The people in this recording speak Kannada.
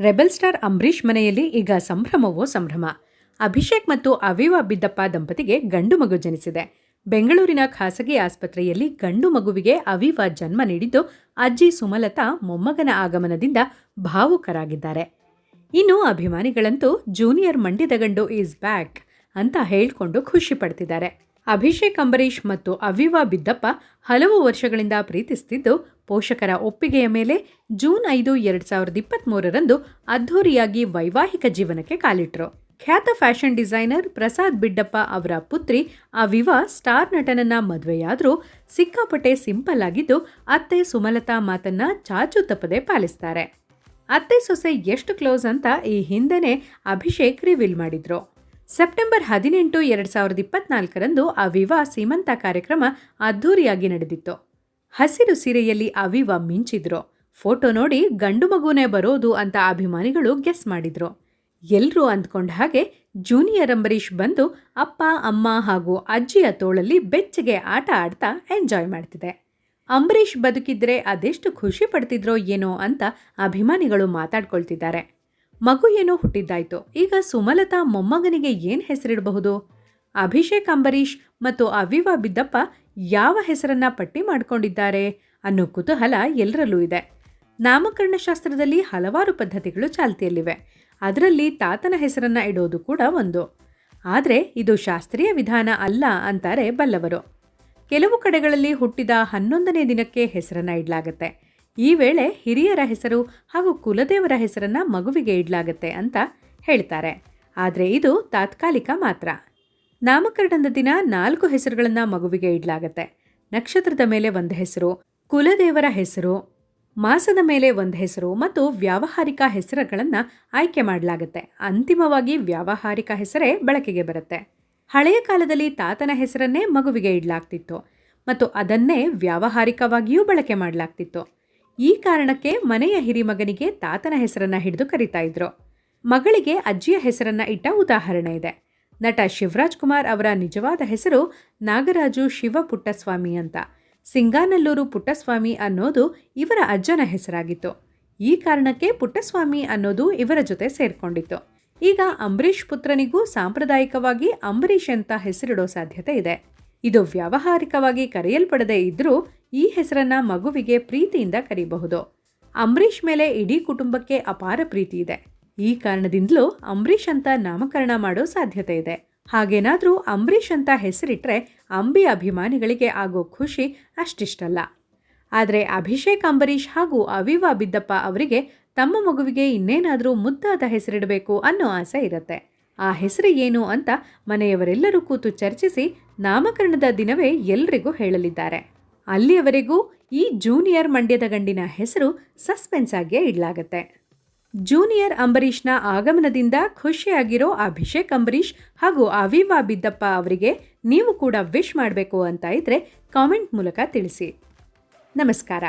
ರೆಬೆಲ್ ಸ್ಟಾರ್ ಅಂಬರೀಷ್ ಮನೆಯಲ್ಲಿ ಈಗ ಸಂಭ್ರಮವೋ ಸಂಭ್ರಮ? ಅಭಿಷೇಕ್ ಮತ್ತು ಅವಿವಾ ಬಿದ್ದಪ್ಪ ದಂಪತಿಗೆ ಗಂಡು ಮಗು ಜನಿಸಿದೆ. ಬೆಂಗಳೂರಿನ ಖಾಸಗಿ ಆಸ್ಪತ್ರೆಯಲ್ಲಿ ಗಂಡು ಮಗುವಿಗೆ ಅವಿವಾ ಜನ್ಮ ನೀಡಿದ್ದು ಅಜ್ಜಿ ಸುಮಲತಾ ಮೊಮ್ಮಗನ ಆಗಮನದಿಂದ ಭಾವುಕರಾಗಿದ್ದಾರೆ. ಇನ್ನು ಅಭಿಮಾನಿಗಳಂತೂ ಜೂನಿಯರ್ ಮಂಡ್ಯದ ಗಂಡು ಈಸ್ ಬ್ಯಾಕ್ ಅಂತ ಹೇಳಿಕೊಂಡು ಖುಷಿ ಪಡ್ತಿದ್ದಾರೆ. ಅಭಿಷೇಕ್ ಅಂಬರೀಷ್ ಮತ್ತು ಅವಿವಾ ಬಿದ್ದಪ್ಪ ಹಲವು ವರ್ಷಗಳಿಂದ ಪ್ರೀತಿಸುತ್ತಿದ್ದು ಪೋಷಕರ ಒಪ್ಪಿಗೆಯ ಮೇಲೆ ಜೂನ್ ಐದು, ಎರಡು ಸಾವಿರದ ಇಪ್ಪತ್ತ್ಮೂರರಂದು ಅದ್ಧೂರಿಯಾಗಿ ವೈವಾಹಿಕ ಜೀವನಕ್ಕೆ ಕಾಲಿಟ್ರು. ಖ್ಯಾತ ಫ್ಯಾಷನ್ ಡಿಸೈನರ್ ಪ್ರಸಾದ್ ಬಿಡ್ಡಪ್ಪ ಅವರ ಪುತ್ರಿ ಅವಿವಾ ಸ್ಟಾರ್ ನಟನನ್ನ ಮದುವೆಯಾದರೂ ಸಿಕ್ಕಾಪಟ್ಟೆ ಸಿಂಪಲ್ ಆಗಿದ್ದು, ಅತ್ತೆ ಸುಮಲತಾ ಮಾತನ್ನ ಚಾಚು ತಪ್ಪದೆ ಪಾಲಿಸ್ತಾರೆ. ಅತ್ತೆ ಸೊಸೆ ಎಷ್ಟು ಕ್ಲೋಸ್ ಅಂತ ಈ ಹಿಂದೆನೇ ಅಭಿಷೇಕ್ ರಿವೀಲ್ ಮಾಡಿದ್ರು. ಸೆಪ್ಟೆಂಬರ್ ಹದಿನೆಂಟು, ಎರಡು ಸಾವಿರದ ಇಪ್ಪತ್ನಾಲ್ಕರಂದು ಅವಿವಾ ಸೀಮಂತ ಕಾರ್ಯಕ್ರಮ ಅದ್ಧೂರಿಯಾಗಿ ನಡೆದಿತ್ತು. ಹಸಿರು ಸೀರೆಯಲ್ಲಿ ಅವಿವಾ ಮಿಂಚಿದ್ರು. ಫೋಟೋ ನೋಡಿ ಗಂಡು ಮಗುನೇ ಬರೋದು ಅಂತ ಅಭಿಮಾನಿಗಳು ಗೆಸ್ ಮಾಡಿದ್ರು. ಎಲ್ಲರೂ ಅಂದ್ಕೊಂಡ ಹಾಗೆ ಜೂನಿಯರ್ ಅಂಬರೀಷ್ ಬಂದು ಅಪ್ಪ, ಅಮ್ಮ ಹಾಗೂ ಅಜ್ಜಿಯ ತೋಳಲ್ಲಿ ಬೆಚ್ಚಗೆ ಆಟ ಆಡ್ತಾ ಎಂಜಾಯ್ ಮಾಡ್ತಿದೆ. ಅಂಬರೀಷ್ ಬದುಕಿದ್ರೆ ಅದೆಷ್ಟು ಖುಷಿ ಪಡ್ತಿದ್ರೋ ಏನೋ ಅಂತ ಅಭಿಮಾನಿಗಳು ಮಾತಾಡ್ಕೊಳ್ತಿದ್ದಾರೆ. ಮಗು ಏನೋ ಹುಟ್ಟಿದ್ದಾಯ್ತು. ಈಗ ಸುಮಲತಾ ಮೊಮ್ಮಗನಿಗೆ ಏನು ಹೆಸರಿಡಬಹುದು? ಅಭಿಷೇಕ್, ಅಂಬರೀಷ್ ಮತ್ತು ಅವಿವಾ ಬಿದ್ದಪ್ಪ ಯಾವ ಹೆಸರನ್ನ ಪಟ್ಟಿ ಮಾಡಿಕೊಂಡಿದ್ದಾರೆ ಅನ್ನೋ ಕುತೂಹಲ ಎಲ್ಲರಲ್ಲೂ ಇದೆ. ನಾಮಕರಣ ಶಾಸ್ತ್ರದಲ್ಲಿ ಹಲವಾರು ಪದ್ಧತಿಗಳು ಚಾಲ್ತಿಯಲ್ಲಿವೆ. ಅದರಲ್ಲಿ ತಾತನ ಹೆಸರನ್ನ ಇಡೋದು ಕೂಡ ಒಂದು. ಆದರೆ ಇದು ಶಾಸ್ತ್ರೀಯ ವಿಧಾನ ಅಲ್ಲ ಅಂತಾರೆ ಬಲ್ಲವರು. ಕೆಲವು ಕಡೆಗಳಲ್ಲಿ ಹುಟ್ಟಿದ ಹನ್ನೊಂದನೇ ದಿನಕ್ಕೆ ಹೆಸರನ್ನ ಇಡಲಾಗತ್ತೆ. ಈ ವೇಳೆ ಹಿರಿಯರ ಹೆಸರು ಹಾಗೂ ಕುಲದೇವರ ಹೆಸರನ್ನ ಮಗುವಿಗೆ ಇಡಲಾಗುತ್ತೆ ಅಂತ ಹೇಳ್ತಾರೆ. ಆದರೆ ಇದು ತಾತ್ಕಾಲಿಕ ಮಾತ್ರ. ನಾಮಕರಣದ ದಿನ ನಾಲ್ಕು ಹೆಸರುಗಳನ್ನು ಮಗುವಿಗೆ ಇಡಲಾಗತ್ತೆ. ನಕ್ಷತ್ರದ ಮೇಲೆ ಒಂದು ಹೆಸರು, ಕುಲದೇವರ ಹೆಸರು, ಮಾಸದ ಮೇಲೆ ಒಂದು ಹೆಸರು ಮತ್ತು ವ್ಯಾವಹಾರಿಕ ಹೆಸರುಗಳನ್ನು ಆಯ್ಕೆ ಮಾಡಲಾಗುತ್ತೆ. ಅಂತಿಮವಾಗಿ ವ್ಯಾವಹಾರಿಕ ಹೆಸರೇ ಬಳಕೆಗೆ ಬರುತ್ತೆ. ಹಳೆಯ ಕಾಲದಲ್ಲಿ ತಾತನ ಹೆಸರನ್ನೇ ಮಗುವಿಗೆ ಇಡಲಾಗ್ತಿತ್ತು ಮತ್ತು ಅದನ್ನೇ ವ್ಯಾವಹಾರಿಕವಾಗಿಯೂ ಬಳಕೆ ಮಾಡಲಾಗ್ತಿತ್ತು. ಈ ಕಾರಣಕ್ಕೆ ಮನೆಯ ಹಿರಿಮಗನಿಗೆ ತಾತನ ಹೆಸರನ್ನ ಹಿಡಿದು ಕರಿತಾ ಇದ್ರು. ಮಗಳಿಗೆ ಅಜ್ಜಿಯ ಹೆಸರನ್ನ ಇಟ್ಟ ಉದಾಹರಣೆ ಇದೆ. ನಟ ಶಿವರಾಜ್ ಕುಮಾರ್ ಅವರ ನಿಜವಾದ ಹೆಸರು ನಾಗರಾಜು ಶಿವ ಪುಟ್ಟಸ್ವಾಮಿ ಅಂತ. ಸಿಂಗಾನಲ್ಲೂರು ಪುಟ್ಟಸ್ವಾಮಿ ಅನ್ನೋದು ಇವರ ಅಜ್ಜನ ಹೆಸರಾಗಿತ್ತು. ಈ ಕಾರಣಕ್ಕೆ ಪುಟ್ಟಸ್ವಾಮಿ ಅನ್ನೋದು ಇವರ ಜೊತೆ ಸೇರ್ಕೊಂಡಿತ್ತು. ಈಗ ಅಂಬರೀಷ್ ಪುತ್ರನಿಗೂ ಸಾಂಪ್ರದಾಯಿಕವಾಗಿ ಅಂಬರೀಷ್ ಅಂತ ಹೆಸರಿಡೋ ಸಾಧ್ಯತೆ ಇದೆ. ಇದು ವ್ಯಾವಹಾರಿಕವಾಗಿ ಕರೆಯಲ್ಪಡದೇ ಇದ್ರೂ ಈ ಹೆಸರನ್ನ ಮಗುವಿಗೆ ಪ್ರೀತಿಯಿಂದ ಕರೀಬಹುದು. ಅಂಬರೀಷ್ ಮೇಲೆ ಇಡೀ ಕುಟುಂಬಕ್ಕೆ ಅಪಾರ ಪ್ರೀತಿ ಇದೆ. ಈ ಕಾರಣದಿಂದಲೂ ಅಂಬರೀಷ್ ಅಂತ ನಾಮಕರಣ ಮಾಡೋ ಸಾಧ್ಯತೆ ಇದೆ. ಹಾಗೇನಾದರೂ ಅಂಬರೀಷ್ ಅಂತ ಹೆಸರಿಟ್ಟರೆ ಅಂಬಿ ಅಭಿಮಾನಿಗಳಿಗೆ ಆಗೋ ಖುಷಿ ಅಷ್ಟಿಷ್ಟಲ್ಲ. ಆದರೆ ಅಭಿಷೇಕ್, ಅಂಬರೀಷ್ ಹಾಗೂ ಅವಿವಾ ಬಿದ್ದಪ್ಪ ಅವರಿಗೆ ತಮ್ಮ ಮಗುವಿಗೆ ಇನ್ನೇನಾದರೂ ಮುದ್ದಾದ ಹೆಸರಿಡಬೇಕು ಅನ್ನೋ ಆಸೆ ಇರುತ್ತೆ. ಆ ಹೆಸರು ಏನು ಅಂತ ಮನೆಯವರೆಲ್ಲರೂ ಕೂತು ಚರ್ಚಿಸಿ ನಾಮಕರಣದ ದಿನವೇ ಎಲ್ರಿಗೂ ಹೇಳಲಿದ್ದಾರೆ. ಅಲ್ಲಿಯವರೆಗೂ ಈ ಜೂನಿಯರ್ ಮಂಡ್ಯದ ಗಂಡಿನ ಹೆಸರು ಸಸ್ಪೆನ್ಸ್ ಆಗಿಯೇ ಇಡಲಾಗತ್ತೆ. ಜೂನಿಯರ್ ಅಂಬರೀಷ್ನ ಆಗಮನದಿಂದ ಖುಷಿಯಾಗಿರೋ ಅಭಿಷೇಕ್ ಅಂಬರೀಷ್ ಹಾಗೂ ಅವಿವಾ ಬಿದ್ದಪ್ಪ ಅವರಿಗೆ ನೀವು ಕೂಡ ವಿಶ್ ಮಾಡಬೇಕು ಅಂತ ಇದ್ರೆ ಕಾಮೆಂಟ್ ಮೂಲಕ ತಿಳಿಸಿ. ನಮಸ್ಕಾರ.